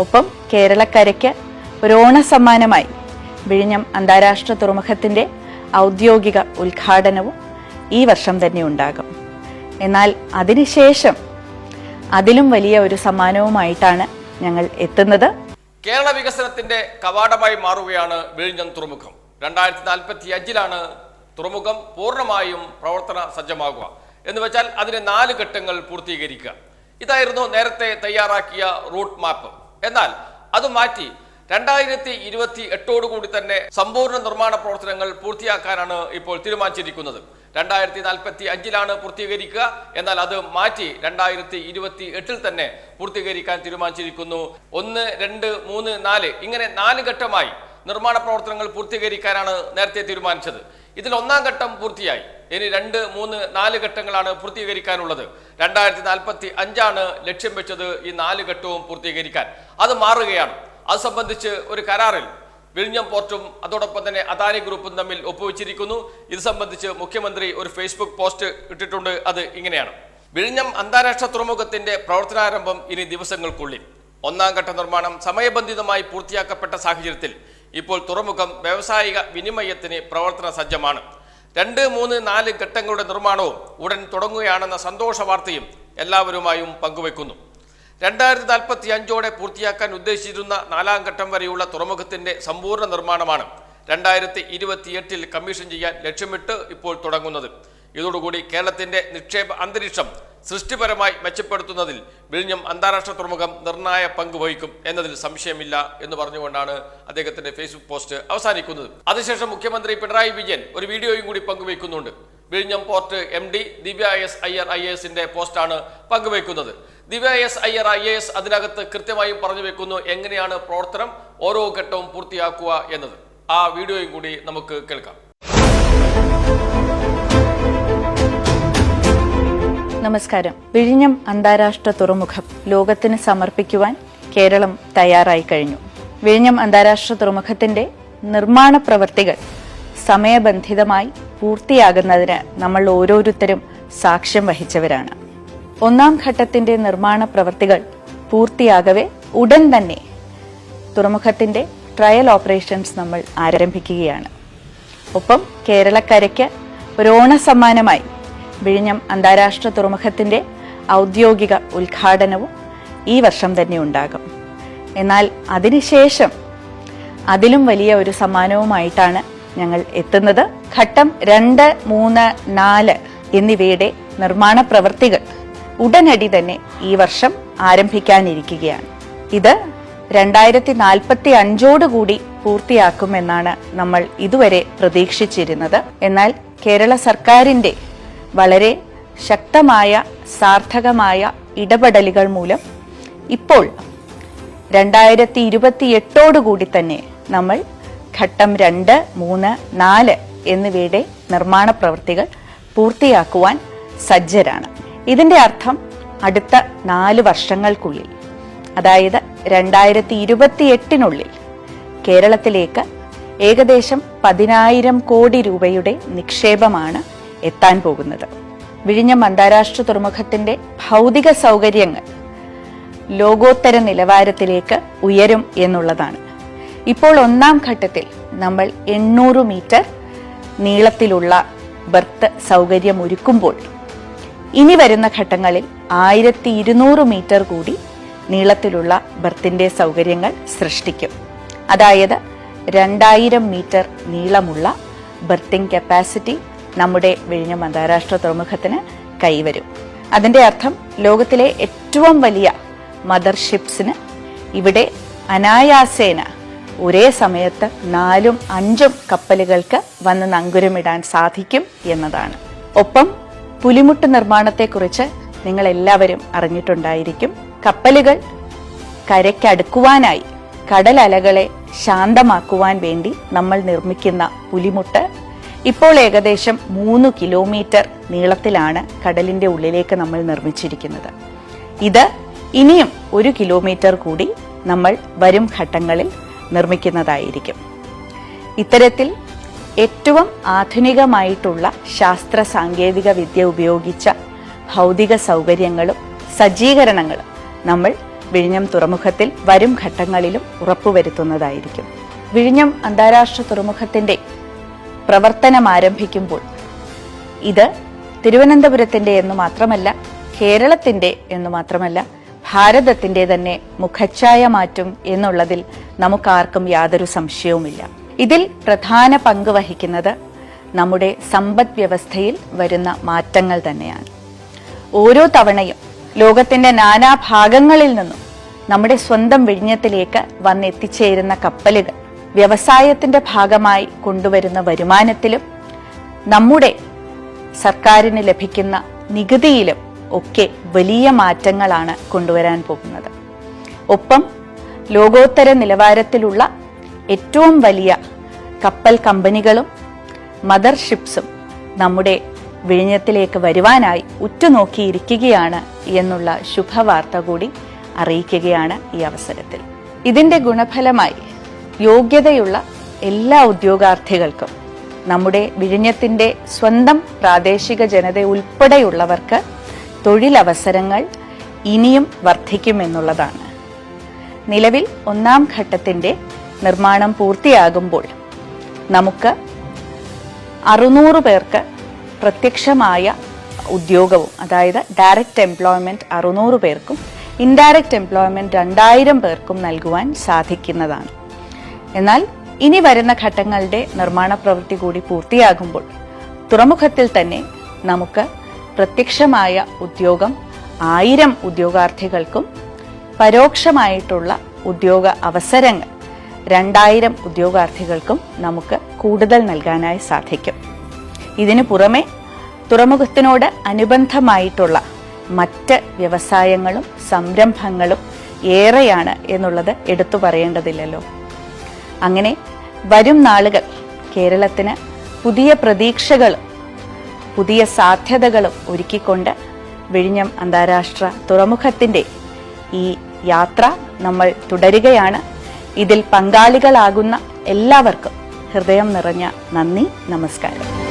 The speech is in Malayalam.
ഒപ്പം കേരളക്കരയ്ക്ക് ഒരു ഓണസമ്മാനമായി വിഴിഞ്ഞം അന്താരാഷ്ട്ര തുറമുഖത്തിന്റെ ഔദ്യോഗിക ഉദ്ഘാടനവും ഈ വർഷം തന്നെ ഉണ്ടാകും. എന്നാൽ അതിനുശേഷം അതിലും വലിയ ഒരു സമ്മാനവുമായിട്ടാണ് ഞങ്ങൾ എത്തുന്നത്. കേരള വികസനത്തിന്റെ കവാടമായി മാറുകയാണ് വിഴിഞ്ഞം തുറമുഖം. രണ്ടായിരത്തി നാൽപ്പത്തി അഞ്ചിലാണ് തുറമുഖം പൂർണമായും പ്രവർത്തന സജ്ജമാകുക. എന്ന് വെച്ചാൽ അതിന് നാല് ഘട്ടങ്ങൾ പൂർത്തീകരിക്കുക. ഇതായിരുന്നു നേരത്തെ തയ്യാറാക്കിയ റൂട്ട് മാപ്പ്. എന്നാൽ അത് മാറ്റി രണ്ടായിരത്തി ഇരുപത്തി എട്ടോടുകൂടി തന്നെ സമ്പൂർണ നിർമ്മാണ പ്രവർത്തനങ്ങൾ പൂർത്തിയാക്കാനാണ് ഇപ്പോൾ തീരുമാനിച്ചിരിക്കുന്നത്. രണ്ടായിരത്തി നാൽപ്പത്തി അഞ്ചിലാണ് പൂർത്തീകരിക്കുക. എന്നാൽ അത് മാറ്റി രണ്ടായിരത്തി ഇരുപത്തി എട്ടിൽ തന്നെ പൂർത്തീകരിക്കാൻ തീരുമാനിച്ചിരിക്കുന്നു. ഒന്ന് രണ്ട് മൂന്ന് നാല് ഇങ്ങനെ നാല് ഘട്ടമായി നിർമ്മാണ പ്രവർത്തനങ്ങൾ പൂർത്തീകരിക്കാനാണ് നേരത്തെ തീരുമാനിച്ചത്. ഇതിൽ ഒന്നാം ഘട്ടം പൂർത്തിയായി. ഇനി രണ്ട് മൂന്ന് നാല് ഘട്ടങ്ങളാണ് പൂർത്തീകരിക്കാനുള്ളത്. രണ്ടായിരത്തി നാൽപ്പത്തി അഞ്ചാണ് ലക്ഷ്യം വെച്ചത് ഈ നാല് ഘട്ടവും പൂർത്തീകരിക്കാൻ. അത് മാറുകയാണ്. അത് സംബന്ധിച്ച് ഒരു കരാറിൽ വിഴിഞ്ഞം പോർട്ടും അതോടൊപ്പം തന്നെ അദാനി ഗ്രൂപ്പും തമ്മിൽ ഒപ്പുവെച്ചിരിക്കുന്നു. ഇത് സംബന്ധിച്ച് മുഖ്യമന്ത്രി ഒരു ഫേസ്ബുക്ക് പോസ്റ്റ് ഇട്ടിട്ടുണ്ട്. അത് ഇങ്ങനെയാണ്. വിഴിഞ്ഞം അന്താരാഷ്ട്ര തുറമുഖത്തിന്റെ പ്രവർത്തനാരംഭം ഇനി ദിവസങ്ങൾക്കുള്ളിൽ. ഒന്നാം ഘട്ട നിർമ്മാണം സമയബന്ധിതമായി പൂർത്തിയാക്കപ്പെട്ട സാഹചര്യത്തിൽ ഇപ്പോൾ തുറമുഖം വ്യാവസായിക വിനിമയത്തിന് പ്രവർത്തന സജ്ജമാണ്. രണ്ട് മൂന്ന് നാല് ഘട്ടങ്ങളുടെ നിർമ്മാണവും ഉടൻ തുടങ്ങുകയാണെന്ന സന്തോഷ വാർത്തയും എല്ലാവരുമായും പങ്കുവെക്കുന്നു. രണ്ടായിരത്തി നാൽപ്പത്തി അഞ്ചോടെ പൂർത്തിയാക്കാൻ ഉദ്ദേശിച്ചിരുന്ന നാലാം ഘട്ടം വരെയുള്ള തുറമുഖത്തിന്റെ സമ്പൂർണ നിർമ്മാണമാണ് രണ്ടായിരത്തി ഇരുപത്തിയെട്ടിൽ കമ്മീഷൻ ചെയ്യാൻ ലക്ഷ്യമിട്ട് ഇപ്പോൾ തുടങ്ങുന്നത്. ഇതോടുകൂടി കേരളത്തിന്റെ നിക്ഷേപ അന്തരീക്ഷം സൃഷ്ടിപരമായി മെച്ചപ്പെടുത്തുന്നതിൽ വിഴിഞ്ഞം അന്താരാഷ്ട്ര തുറമുഖം നിർണായ പങ്ക് വഹിക്കും എന്നതിൽ സംശയമില്ല എന്ന് പറഞ്ഞുകൊണ്ടാണ് അദ്ദേഹത്തിന്റെ ഫേസ്ബുക്ക് പോസ്റ്റ് അവസാനിക്കുന്നത്. അതിനുശേഷം മുഖ്യമന്ത്രി പിണറായി വിജയൻ ഒരു വീഡിയോയും കൂടി പങ്കുവയ്ക്കുന്നുണ്ട്. വിഴിഞ്ഞം port M D Divya S Iyer I എസിന്റെ പോസ്റ്റാണ് പങ്കുവയ്ക്കുന്നത്. Divya S Iyer I S അതിനകത്ത് കൃത്യമായും പറഞ്ഞു വെക്കുന്നു എങ്ങനെയാണ് പ്രവർത്തനം ഓരോ ഘട്ടവും പൂർത്തിയാക്കുക എന്നത്. ആ വീഡിയോയും കൂടി നമുക്ക് കേൾക്കാം. നമസ്കാരം. വിഴിഞ്ഞം അന്താരാഷ്ട്ര തുറമുഖം ലോകത്തിന് സമർപ്പിക്കുവാൻ കേരളം തയ്യാറായി കഴിഞ്ഞു. വിഴിഞ്ഞം അന്താരാഷ്ട്ര തുറമുഖത്തിന്റെ നിർമ്മാണ പ്രവർത്തികൾ സമയബന്ധിതമായി പൂർത്തിയാകുന്നതിന് നമ്മൾ ഓരോരുത്തരും സാക്ഷ്യം വഹിച്ചവരാണ്. ഒന്നാം ഘട്ടത്തിന്റെ നിർമ്മാണ പ്രവർത്തികൾ പൂർത്തിയാകവെ ഉടൻ തന്നെ തുറമുഖത്തിന്റെ ട്രയൽ ഓപ്പറേഷൻസ് നമ്മൾ ആരംഭിക്കുകയാണ്. ഒപ്പം കേരളക്കരയ്ക്ക് ഒരു ഓണസമ്മാനമായി വിഴിഞ്ഞം അന്താരാഷ്ട്ര തുറമുഖത്തിന്റെ ഔദ്യോഗിക ഉദ്ഘാടനവും ഈ വർഷം തന്നെ ഉണ്ടാകും. എന്നാൽ അതിനുശേഷം അതിലും വലിയ ഒരു സമ്മാനവുമായിട്ടാണ് ഞങ്ങൾ എത്തുന്നത്. ഘട്ടം രണ്ട് മൂന്ന് നാല് എന്നിവയുടെ നിർമ്മാണ പ്രവൃത്തികൾ ഉടനടി തന്നെ ഈ വർഷം ആരംഭിക്കാനിരിക്കുകയാണ്. ഇത് രണ്ടായിരത്തി നാൽപ്പത്തി അഞ്ചോടുകൂടി പൂർത്തിയാക്കുമെന്നാണ് നമ്മൾ ഇതുവരെ പ്രതീക്ഷിച്ചിരുന്നത്. എന്നാൽ കേരള സർക്കാരിന്റെ വളരെ ശക്തമായ സാർത്ഥകമായ ഇടപെടലുകൾ മൂലം ഇപ്പോൾ രണ്ടായിരത്തി എട്ടോടുകൂടി തന്നെ നമ്മൾ ഘട്ടം രണ്ട് മൂന്ന് നാല് എന്നിവയുടെ നിർമ്മാണ പ്രവൃത്തികൾ പൂർത്തിയാക്കുവാൻ സജ്ജരാണ്. ഇതിന്റെ അർത്ഥം അടുത്ത നാല് വർഷങ്ങൾക്കുള്ളിൽ അതായത് രണ്ടായിരത്തി ഇരുപത്തി എട്ടിനുള്ളിൽ കേരളത്തിലേക്ക് ഏകദേശം പതിനായിരം കോടി രൂപയുടെ നിക്ഷേപമാണ് എത്താൻ പോകുന്നത്. വിഴിഞ്ഞം അന്താരാഷ്ട്ര തുറമുഖത്തിന്റെ ഭൗതിക സൗകര്യങ്ങൾ ലോകോത്തര നിലവാരത്തിലേക്ക് ഉയരും എന്നുള്ളതാണ്. ഇപ്പോൾ ഒന്നാം ഘട്ടത്തിൽ നമ്മൾ എണ്ണൂറ് മീറ്റർ നീളത്തിലുള്ള ബർത്ത് സൗകര്യം ഒരുക്കുമ്പോൾ ഇനി വരുന്ന ഘട്ടങ്ങളിൽ ആയിരത്തി ഇരുന്നൂറ് മീറ്റർ കൂടി നീളത്തിലുള്ള ബർത്തിന്റെ സൗകര്യങ്ങൾ സൃഷ്ടിക്കും. അതായത് രണ്ടായിരം മീറ്റർ നീളമുള്ള ബർത്തിങ് കപ്പാസിറ്റി നമ്മുടെ വിഴിഞ്ഞം അന്താരാഷ്ട്ര തുറമുഖത്തിന് കൈവരും. അതിന്റെ അർത്ഥം ലോകത്തിലെ ഏറ്റവും വലിയ മദർഷിപ്സിന് ഇവിടെ അനായാസേന ഒരേ സമയത്ത് നാലും അഞ്ചും കപ്പലുകൾക്ക് വന്ന് നങ്കുരമിടാൻ സാധിക്കും എന്നതാണ്. ഒപ്പം പുലിമുട്ട് നിർമ്മാണത്തെക്കുറിച്ച് നിങ്ങൾ എല്ലാവരും അറിഞ്ഞിട്ടുണ്ടായിരിക്കും. കപ്പലുകൾ കരയ്ക്കടുക്കുവാനായി കടലലകളെ ശാന്തമാക്കുവാൻ വേണ്ടി നമ്മൾ നിർമ്മിക്കുന്ന പുലിമുട്ട് ഇപ്പോൾ ഏകദേശം മൂന്ന് കിലോമീറ്റർ നീളത്തിലാണ് കടലിന്റെ ഉള്ളിലേക്ക് നമ്മൾ നിർമ്മിച്ചിരിക്കുന്നത്. ഇത് ഇനിയും ഒരു കിലോമീറ്റർ കൂടി നമ്മൾ വരും ഘട്ടങ്ങളിൽ നിർമ്മിക്കുന്നതായിരിക്കും. ഇത്തരത്തിൽ ഏറ്റവും ആധുനികമായിട്ടുള്ള ശാസ്ത്ര സാങ്കേതിക വിദ്യ ഉപയോഗിച്ച ഭൗതിക സൗകര്യങ്ങളും സജ്ജീകരണങ്ങളും നമ്മൾ വിഴിഞ്ഞം തുറമുഖത്തിൽ വരും ഘട്ടങ്ങളിലും ഉറപ്പുവരുത്തുന്നതായിരിക്കും. വിഴിഞ്ഞം അന്താരാഷ്ട്ര തുറമുഖത്തിന്റെ പ്രവർത്തനം ആരംഭിക്കുമ്പോൾ ഇത് തിരുവനന്തപുരത്തിന്റെ എന്ന് മാത്രമല്ല കേരളത്തിന്റെ എന്ന് മാത്രമല്ല ഭാരതത്തിന്റെ തന്നെ മുഖച്ഛായ മാറ്റും എന്നുള്ളതിൽ നമുക്കാർക്കും യാതൊരു സംശയവുമില്ല. ഇതിൽ പ്രധാന പങ്ക് വഹിക്കുന്നത് നമ്മുടെ സമ്പദ് വ്യവസ്ഥയിൽ വരുന്ന മാറ്റങ്ങൾ തന്നെയാണ്. ഓരോ തവണയും ലോകത്തിന്റെ നാനാ ഭാഗങ്ങളിൽ നിന്നും നമ്മുടെ സ്വന്തം വിഴിഞ്ഞത്തിലേക്ക് വന്നെത്തിച്ചേരുന്ന കപ്പലുകൾ വ്യവസായത്തിന്റെ ഭാഗമായി കൊണ്ടുവരുന്ന വരുമാനത്തിലും നമ്മുടെ സർക്കാരിന് ലഭിക്കുന്ന നികുതിയിലും ഒക്കെ വലിയ മാറ്റങ്ങളാണ് കൊണ്ടുവരാൻ പോകുന്നത്. ഒപ്പം ലോകോത്തര നിലവാരത്തിലുള്ള ഏറ്റവും വലിയ കപ്പൽ കമ്പനികളും മദർ ഷിപ്സും നമ്മുടെ വിഴിഞ്ഞത്തിലേക്ക് വരുവാനായി ഉറ്റുനോക്കിയിരിക്കുകയാണ് എന്നുള്ള ശുഭവാർത്ത കൂടി അറിയിക്കുകയാണ് ഈ അവസരത്തിൽ. ഇതിന്റെ ഗുണഫലമായി യോഗ്യതയുള്ള എല്ലാ ഉദ്യോഗാർത്ഥികൾക്കും നമ്മുടെ വിഴിഞ്ഞത്തിന്റെ സ്വന്തം പ്രാദേശിക ജനത ഉൾപ്പെടെയുള്ളവർക്ക് തൊഴിലവസരങ്ങൾ ഇനിയും വർദ്ധിക്കുമെന്നുള്ളതാണ്. നിലവിൽ ഒന്നാം ഘട്ടത്തിന്റെ നിർമ്മാണം പൂർത്തിയാകുമ്പോൾ നമുക്ക് അറുന്നൂറ് പേർക്ക് പ്രത്യക്ഷമായ ഉദ്യോഗവും അതായത് ഡയറക്റ്റ് എംപ്ലോയ്മെന്റ് അറുന്നൂറ് പേർക്കും ഇൻഡയറക്റ്റ് എംപ്ലോയ്മെന്റ് രണ്ടായിരം പേർക്കും നൽകുവാൻ സാധിക്കുന്നതാണ്. എന്നാൽ ഇനി വരുന്ന ഘട്ടങ്ങളുടെ നിർമ്മാണ പ്രവൃത്തി കൂടി പൂർത്തിയാകുമ്പോൾ തുറമുഖത്തിൽ തന്നെ നമുക്ക് പ്രത്യക്ഷമായ ഉദ്യോഗം ആയിരം ഉദ്യോഗാർത്ഥികൾക്കും പരോക്ഷമായിട്ടുള്ള ഉദ്യോഗ അവസരങ്ങൾ രണ്ടായിരം ഉദ്യോഗാർത്ഥികൾക്കും നമുക്ക് കൂടുതൽ നൽകാനായി സാധിക്കും. ഇതിനു പുറമെ തുറമുഖത്തിനോട് അനുബന്ധമായിട്ടുള്ള മറ്റ് വ്യവസായങ്ങളും സംരംഭങ്ങളും ഏറെയാണ് എന്നുള്ളത് എടുത്തു പറയേണ്ടതില്ലല്ലോ. അങ്ങനെ വരും നാളുകൾ കേരളത്തിന് പുതിയ പ്രതീക്ഷകളും പുതിയ സാധ്യതകളും ഒരുക്കിക്കൊണ്ട് വിഴിഞ്ഞം അന്താരാഷ്ട്ര തുറമുഖത്തിന്റെ ഈ യാത്ര നമ്മൾ തുടരുകയാണ്. ഇതിൽ പങ്കാളികളാകുന്ന എല്ലാവർക്കും ഹൃദയം നിറഞ്ഞ നന്ദി നമസ്കാരം.